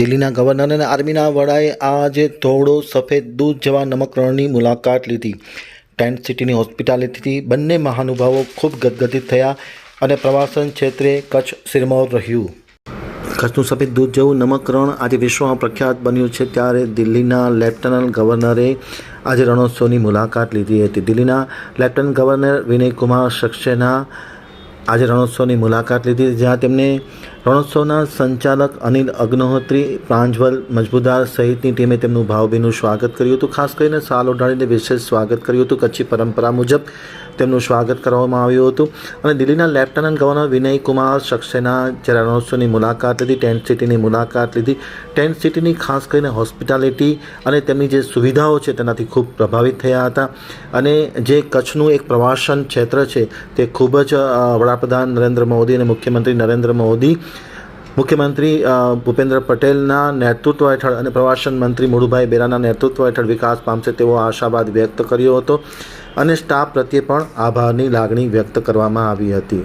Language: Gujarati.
દિલ્હીના ગવર્નર અને આર્મીના વડાએ આજે ધોળો સફેદ દૂધ જેવા નમકરણની મુલાકાત લીધી. ટેન્ટ સિટીની હોસ્પિટાલિટીથી બંને મહાનુભાવો ખૂબ ગદગદિત થયા અને પ્રવાસન ક્ષેત્રે કચ્છ સિરમોર રહ્યું. કચ્છનું સફેદ દૂધ જેવું નમકરણ આજે વિશ્વમાં પ્રખ્યાત બન્યું છે. ત્યારે દિલ્હીના લેફ્ટનન્ટ ગવર્નરે આજે રણોત્સવની મુલાકાત લીધી હતી. દિલ્હીના લેફ્ટનન્ટ ગવર્નર વિનયકુમાર સક્સેના આજે રણોત્સવની મુલાકાત લીધી. જ્યાં તેમને રણોત્સવના સંચાલક અનિલ અગ્નિહોત્રી, પ્રાંજવલ મજબૂદાર સહિતની ટીમે તેમનું ભાવભીનું સ્વાગત કર્યું હતું. ખાસ કરીને સાલ ઓઢાડીને વિશેષ સ્વાગત કર્યું હતું. કચ્છી પરંપરા મુજબ તેમનું સ્વાગત કરવામાં આવ્યું હતું. અને દિલ્હીના લેફ્ટનન્ટ ગવર્નર વિનય કુમાર સક્સેના જ્યારે રણોત્સવની મુલાકાત લીધી, ટેન્ટ સિટીની મુલાકાત લીધી. ટેન્ટ સિટીની ખાસ કરીને હોસ્પિટાલિટી અને તેમની જે સુવિધાઓ છે તેનાથી ખૂબ પ્રભાવિત થયા હતા. અને જે કચ્છનું એક પ્રવાસન ક્ષેત્ર છે તે ખૂબ જ વડાપ્રધાન નરેન્દ્ર મોદી અને મુખ્યમંત્રી નરેન્દ્ર મોદી મુખ્યમંત્રી ભૂપેન્દ્ર પટેલના નેતૃત્વ હેઠળ અને પ્રવાસન મંત્રી મુળુભાઈ બેરાના નેતૃત્વ હેઠળ વિકાસ પામશે તેવો આશાવાદ વ્યક્ત કર્યો હતો અને સ્ટાફ પ્રત્યે પણ આભારની લાગણી વ્યક્ત કરવામાં આવી હતી.